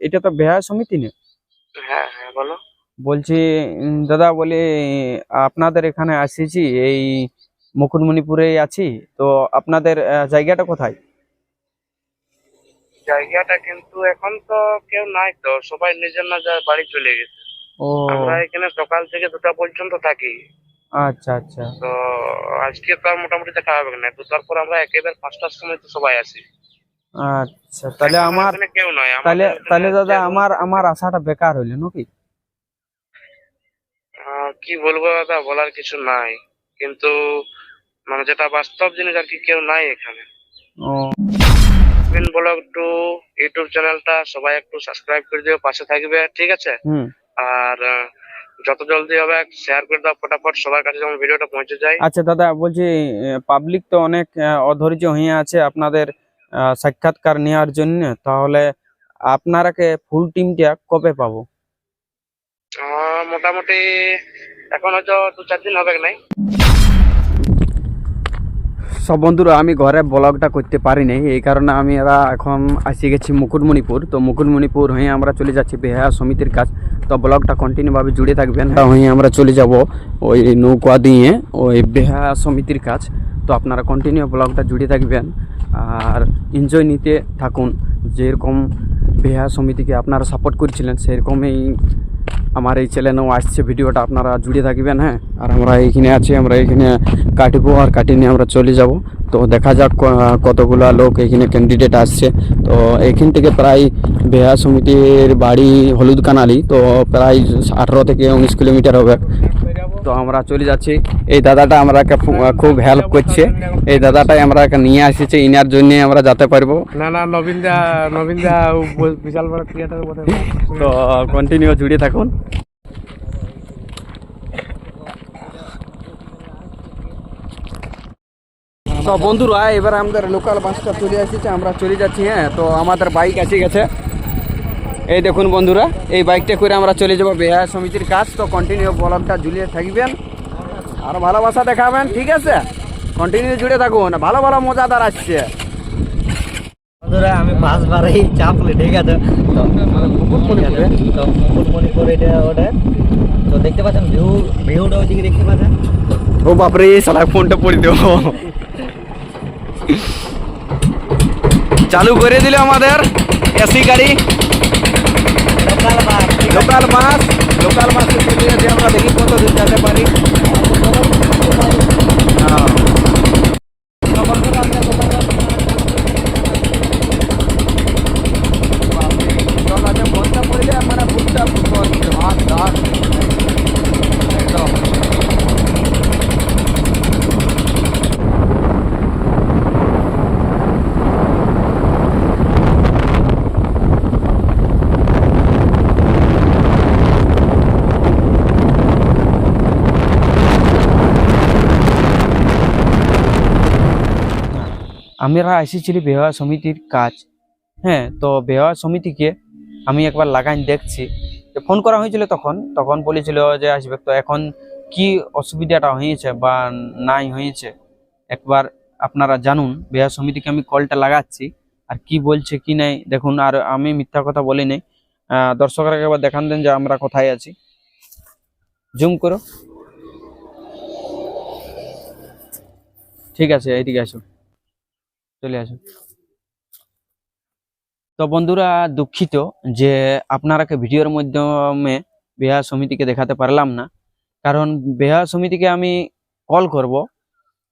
এটা তো বেহা সমিতি না? হ্যাঁ হ্যাঁ বলো। বলছি দাদা বলে আপনাদের এখানে আসিছি এই মুকুটমণিপুরে আছি তো আপনাদের জায়গাটা কোথায়? জায়গাটা কিন্তু এখন তো কেউ নাই তো সবাই নিজের না যায় বাড়ি চলে গেছে। ও। আমরা এখানে সকাল থেকে দুটা পর্যন্ত থাকি। আচ্ছা আচ্ছা। তো আজকে তো আর মোটামুটি দেখা হবে না তো তারপর আমরা একেবারে পাঁচটার সময় তো সবাই আসি। আচ্ছা তাহলে আমার কেউ তাহলে তাহলে দাদা আমার আমার আশাটা বেকার হইল নাকি? কি বলব দাদা বলার কিছু নাই। কিন্তু মানে যেটা বাস্তব জিনিস আর কি কেউ নাই এখানে। ব্লগ টু ইউটিউব চ্যানেলটা সবাই একটু সাবস্ক্রাইব করে দিও পাশে থাকবে ঠিক আছে? আর যত জলদি হবে শেয়ার করে দাও ফটাফট সবার কাছে যেমন ভিডিওটা পৌঁছে যায়। আচ্ছা দাদা বলছি পাবলিক তো অনেক অধৈর্য হয়ে আছে আপনাদের সাক্ষাৎকার নেওয়ার জন্য তাহলে আপনারাকে ফুল টিমটা কবে পাবো? মোটামুটি এখন হয়তো দু চার দিন হবে নাই। সব বন্ধুরা আমি ঘরে ব্লগটা করতে পারি নাই এই কারণে আমি এরা এখন আসি গেছি মুকুটমণিপুর। তো মুকুটমণিপুর হয়ে আমরা চলে যাচ্ছি বেহা সমিতির কাজ। তো ব্লগটা কন্টিনিউভাবে জুড়ে থাকবেন। তা হয়ে আমরা চলে যাব ওই নৌকা দিয়ে ওই বেহা সমিতির কাজ। তো আপনারা কন্টিনিউ ব্লগটা জুড়ে থাকবেন। আর এনজয় নিতে থাকুন। যেরকম বেহা সমিতিকে আপনারা সাপোর্ট করছিলেন, সেরকমই আমার এই চ্যানেলেও আসছে ভিডিওটা। আপনারা জুড়ে থাকবেন হ্যাঁ? আর আমরা এইখানে আছি, আমরা এখানে কাটবো আর কাটি নিয়ে আমরা চলে যাব। তো দেখা যাক কতগুলা লোক এখানে ক্যান্ডিডেট আসছে। তো এখান থেকে প্রায় বেহা সমিতির বাড়ি হলুদ কানালি তো প্রায় আঠারো থেকে উনিশ কিলোমিটার হবে। তো আমরা চলে যাচ্ছি। এই দাদাটা আমরাকে ফু- খুব হেল্প করছে। এই দাদাটাই আমরা নিয়ে আসছে ইনার জন্য আমরা যেতে পারব। না না নবীন দা নবীন দা বিশাল বড় ক্রিয়েটার তো কন্টিনিউ জুড়ে থাকুন। তো বন্ধুরা এবার আমাদের লোকাল বাসটা চলে আসছে আমরা চলে যাচ্ছি হ্যাঁ তো আমাদের বাইক এসে গেছে। এই দেখুন বন্ধুরা এই বাইকটা করে আমরা চলে যাব বেহা সমিতির কাজ। তো কন্টিনিউ ব্লগটা ঝুলিয়ে থাকবেন। আর ভালোবাসা দেখাবেন ঠিক আছে? কন্টিনিউ জুড়ে থাকুন ভালো ভালো মজাদার আসছে। বন্ধুরা আমি পাঁচবার এই চাপলে ঠিক আছে? তো মুকুটমণিপুর এটা ওটা। তো দেখতে পাচ্ছেন ভিউ ভিউটা ওইদিকে দেখতে পাচ্ছেন? ও বাপরে সালা ফোনটা পড়ে দেবো। চালু করে দিল আমাদের এসি গাড়ি। লোকাল মাছ লোকাল বাস আমরা দেখি কত দিন যেতে পারি হ্যাঁ। জল আছে, বন্যা পড়লে মানে বুকটা ফুটো হচ্ছে, হাত, হাত। একদম। আমরা এসেছিলি বেহায়া সমিতির কাজ। হ্যাঁ তো বেহায়া সমিতিকে আমি একবার লাগাই দেখছি। তো ফোন করা হয়েছিল তখন তখন বলেছিল যে আসবে। তো এখন কি অসুবিধাটা হয়েছে বা নাই হয়েছে? একবার আপনারা জানুন বেহায়া সমিতিকে আমি কলটা লাগাচ্ছি, আর কি বলছে, কি নাই, দেখুন, আর আমি মিথ্যা কথা বলি নাই দর্শকরা একবার দেখান দেন যে আমরা কোথায় আছি। জুম করো। ঠিক আছে, এইদিকে আসো। চলে আসুন তো বন্ধুরা দুঃখিত যে আপনারাকে ভিডিওর মাধ্যমে বেহা সমিতিকে দেখাতে পারলাম না। কারণ বেহা সমিতিকে আমি কল করব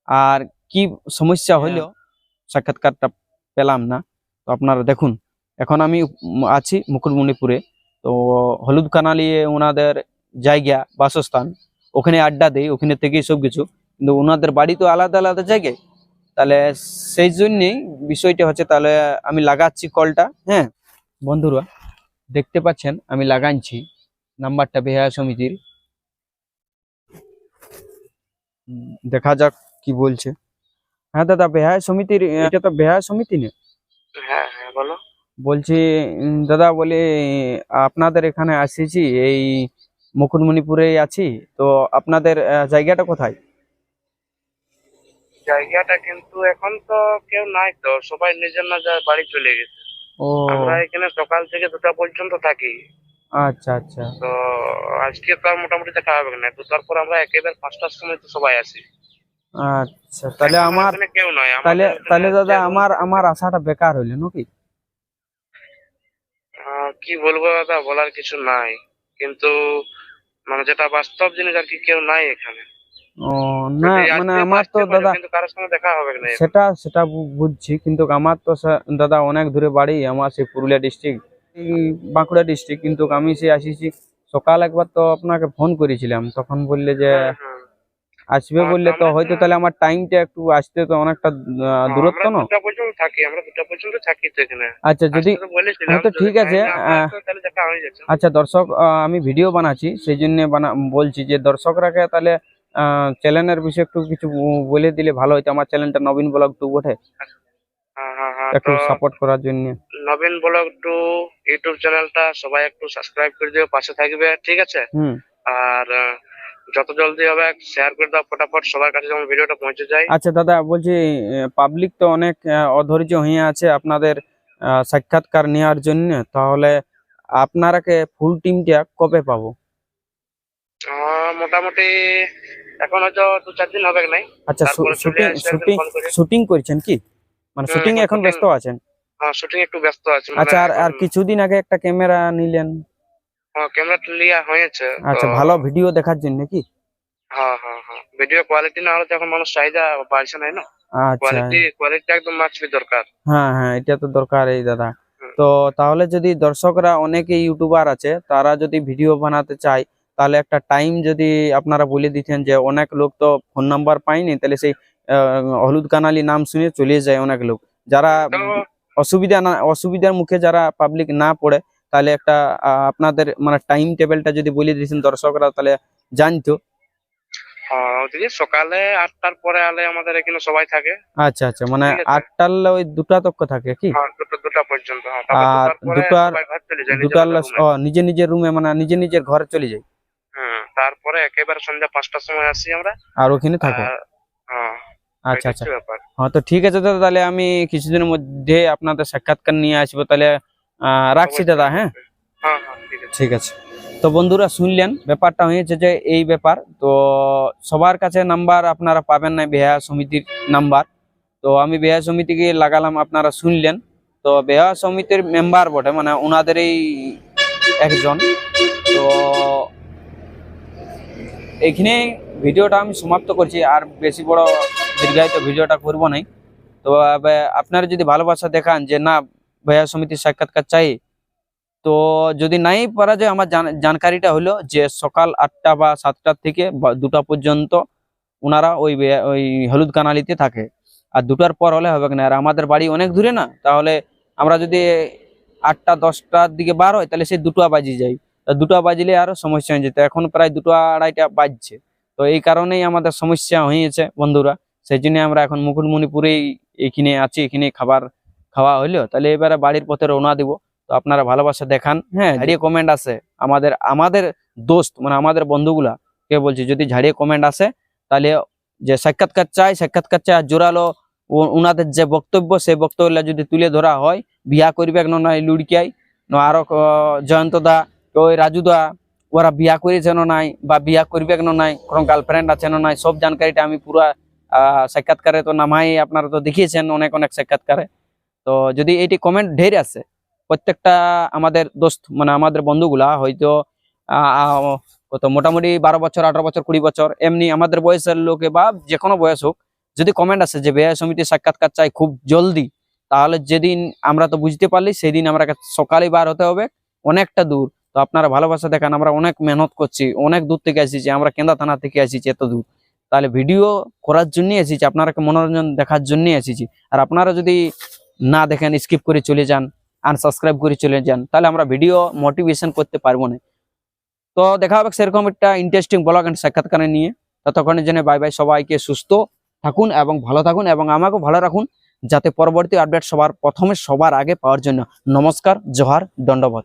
আর কি সমস্যা হইল সাক্ষাৎকারটা পেলাম না। তো আপনারা দেখুন এখন আমি আছি মুকুটমণিপুরে। তো হলুদ কানালি ওনাদের জায়গা বাসস্থান ওখানে আড্ডা দেই ওখানে থেকেই সব কিছু কিন্তু ওনাদের বাড়ি তো আলাদা আলাদা জায়গায়। তাহলে সেই জন্যেই বিষয়টা হচ্ছে তাহলে আমি লাগাচ্ছি কলটা হ্যাঁ? বন্ধুরা দেখতে পাচ্ছেন আমি লাগাচ্ছি নাম্বারটা বেহায়া সমিতির। দেখা যাক কি বলছে। হ্যাঁ দাদা বেহায়া সমিতির এটা তো বেহায়া সমিতি না? হ্যাঁ হ্যাঁ বলো। বলছি দাদা বলে আপনাদের এখানে আসিছি এই মুকুটমণিপুরে আছি তো আপনাদের জায়গাটা কোথায়? জায়গাটা কিন্তু এখন তো কেউ নাই তো সবাই নিজের না যায় বাড়ি চলে গেছে। ও। আমরা এখানে সকাল থেকে দুটা পর্যন্ত থাকি। আচ্ছা আচ্ছা। তো আজকে তো আর মোটামুটি দেখা হবে না তো তারপর আমরা একেবারে পাঁচটার সময় তো সবাই আসি। আচ্ছা তাহলে আমার কেউ নয় তাহলে তাহলে দাদা আমার আমার আশাটা বেকার হইল নাকি? কি বলব দাদা বলার কিছু নাই। কিন্তু মানে যেটা বাস্তব জিনিস আর কি কেউ নাই এখানে। ও না মানে আমার তো দাদা সেটা সেটা বুঝছি কিন্তু আমার তো দাদা অনেক দূরে বাড়ি আমার সেই পুরুলিয়া ডিস্ট্রিক্ট বাঁকুড়া ডিস্ট্রিক্ট কিন্তু আমি সে আসিছি সকাল একবার তো আপনাকে ফোন করেছিলাম তখন বললে যে হুম, হুম। আসবে হ্যাঁ, বললে তো হয়তো তাহলে আমার টাইমটা একটু আসতে তো অনেকটা দূরত্ব না? থাকি আমরা থাকি আচ্ছা যদি হ্যাঁ, ঠিক আছে, হয়ে আচ্ছা দর্শক আমি ভিডিও বানাচ্ছি সেই জন্য বানা বলছি যে দর্শকরাকে তাহলে চ্যানেলের বিষয়ে একটু কিছু বলে দিলে ভালো হতো আমার চ্যানেলটা নবীন ব্লগ টু বটে। হ্যাঁ হ্যাঁ হ্যাঁ একটু সাপোর্ট করার জন্য। নবীন ব্লগ টু ইউটিউব চ্যানেলটা সবাই একটু সাবস্ক্রাইব করে দিও পাশে থাকবে ঠিক আছে? হুম। আর যত জলদি হবে শেয়ার করে দাও ফটাফট সবার কাছে যেমন ভিডিওটা পৌঁছে যায়। আচ্ছা দাদা বলছি পাবলিক তো অনেক অধৈর্য হয়ে আছে আপনাদের সাক্ষাৎকার নেওয়ার জন্য। তাহলে আপনারাকে ফুল টিমটা কবে পাবো? মোটামুটি এখন হয়তো দু চার দিন হবে নাই। আচ্ছা শুটিং শুটিং ফোন শুটিং করছেন কি? মানে শুটিং এখন ব্যস্ত আছেন? হ্যাঁ শুটিং একটু ব্যস্ত আছে। আচ্ছা আর আর কিছুদিন আগে একটা ক্যামেরা নিলেন। হ্যাঁ ক্যামেরাটা লিয়া হয়েছে আচ্ছা ভালো ভিডিও দেখার জন্য কি? হ্যাঁ হ্যাঁ হ্যাঁ। ভিডিও কোয়ালিটি না হলে মানুষ চাহিদা বাড়ছে নাই না? আচ্ছা। কোয়ালিটি কোয়ালিটি একদম মাছবি দরকার। হ্যাঁ হ্যাঁ এটা তো দরকার এই দাদা। তো তাহলে যদি দর্শকরা অনেকে ইউটিউবার আছে তারা যদি ভিডিও বানাতে চায় তাহলে একটা টাইম যদি আপনারা বলে দিতেন যে অনেক লোক তো ফোন নাম্বার পায়নি তাহলে সেই হলুদ কানালি নাম শুনে চলে যায় অনেক লোক। যারা অসুবিধা না অসুবিধার মুখে যারা পাবলিক না পড়ে তাহলে একটা আপনাদের মানে টাইম টেবিলটা যদি বলে দিতেন দর্শকরা তাহলে জানতো। হ্যাঁ সকালে আটটার পরে আলে আমাদের এখানে সবাই থাকে। আচ্ছা আচ্ছা মানে আটটার ওই দুটা তক্ক থাকে কি? হ্যাঁ দুটা পর্যন্ত হ্যাঁ আর দুটার দুটার- নিজের রুমে মানে নিজের নিজের ঘরে চলে যায়। হুম তারপরে একেবারে সন্ধ্যা পাঁচটার সময় আসি আমরা। আর ওখানে থাকো? হ্যাঁ আচ্ছা আচ্ছা। হ্যাঁ তো ঠিক আছে দাদা তাহলে আমি কিছুদিনের মধ্যে আপনাদের সাক্ষাৎকার নিয়ে আসব। তাহলে রাখছি দাদা হ্যাঁ? হ্যাঁ হ্যাঁ ঠিক আছে। ঠিক আছে। তো বন্ধুরা শুনলেন ব্যাপারটা হয়েছে যে এই ব্যাপার। তো সবার কাছে নাম্বার আপনারা পাবেন না বেহা সমিতির নাম্বার। তো আমি বেহা সমিতিকে লাগালাম আপনারা শুনলেন। তো বেহা সমিতির মেম্বার বটে মানে ওনাদেরই একজন। এইখানে ভিডিওটা আমি সমাপ্ত করছি, আর বেশি বড় দীর্ঘায়িত ভিডিওটা করব নাই। তো আপনারা যদি ভালোবাসা দেখান যে, না বেহা সমিতির সাক্ষাৎকার চাই। তো, যদি নাই পারা যায়, আমার জানকারিটা হলো যে, সকাল আটটা বা সাতটার থেকে দুটা পর্যন্ত ওনারা ওই ওই হলুদ কানালিতে থাকে। আর দুটার পর হলে হবে না আর আমাদের বাড়ি অনেক দূরে না? তাহলে আমরা যদি আটটা, দশটার দিকে বার হয়, তাহলে সেই দুটো বাজি তা দুটো বাজলে আরও সমস্যা হয়ে যেত। এখন প্রায় দুটো আড়াইটা বাজছে। তো এই কারণেই আমাদের সমস্যা হয়েছে বন্ধুরা। সেই জন্য আমরা এখন মুকুটমণিপুরেই এইখানে আছি এখানে খাবার খাওয়া হইল। তাহলে এবারে বাড়ির পথে রওনা দিব। তো আপনারা ভালোবাসা দেখান। হ্যাঁ ঝাড়িয়ে কমেন্ট আসে। আমাদের আমাদের দোস্ত মানে আমাদের বন্ধুগুলা কে বলছি যদি ঝাড়িয়ে কমেন্ট আসে তাহলে যে সাক্ষাৎকার চাই সাক্ষাৎকার চাই জোরালো ওনাদের যে বক্তব্য সেই বক্তব্যগুলা যদি তুলে ধরা হয় বিয়া করবে না নয় লুড়কিয়াই না আরও ক- দা ওই রাজু দা, ওরা বিয়া করেছে না নাই বা বিয়া করবে না নাই, কোনো গার্লফ্রেন্ড আছে না নাই, সব জানকারিটা আমি পুরা সাক্ষাৎকারে তো নামাই আপনারা তো দেখিয়েছেন অনেক অনেক সাক্ষাৎকারে। তো যদি এইটি কমেন্ট ঢের আছে, প্রত্যেকটা আমাদের দোস্ত মানে আমাদের বন্ধুগুলা হয়তো কত মোটামুটি বারো বছর, আঠারো বছর, কুড়ি বছর, এমনি আমাদের বয়সের লোকে বা যে কোনো বয়স হোক, যদি কমেন্ট আসে যে বেয়া সমিতির সাক্ষাৎকার চাই খুব জলদি, তাহলে যেদিন আমরা তো বুঝতে পারলি, সেদিন আমরা সকালে বার হতে হবে, অনেকটা দূর। তো আপনারা ভালোবাসা দেখান, আমরা অনেক মেহনত করছি, অনেক দূর থেকে এসেছি আমরা কেন্দা থানা থেকে এসেছি এত দূর। তাহলে ভিডিও করার জন্যই এসেছি আপনারা মনোরঞ্জন দেখার জন্যই এসেছি। আর আপনারা যদি না দেখেন স্কিপ করে চলে যান আনসাবস্ক্রাইব করে চলে যান, তাহলে আমরা ভিডিও মোটিভেশন করতে পারব না। তো দেখা হবে সেরকম একটা ইন্টারেস্টিং ব্লগ অ্যান্ড সাক্ষাৎকারে নিয়ে। ততক্ষণের জন্য বাই বাই সবাইকে সুস্থ থাকুন এবং ভালো থাকুন এবং আমাকেও ভালো রাখুন, যাতে পরবর্তী আপডেট সবার, প্রথমে সবার আগে পাওয়ার জন্য। নমস্কার, জোহার দণ্ডবোধ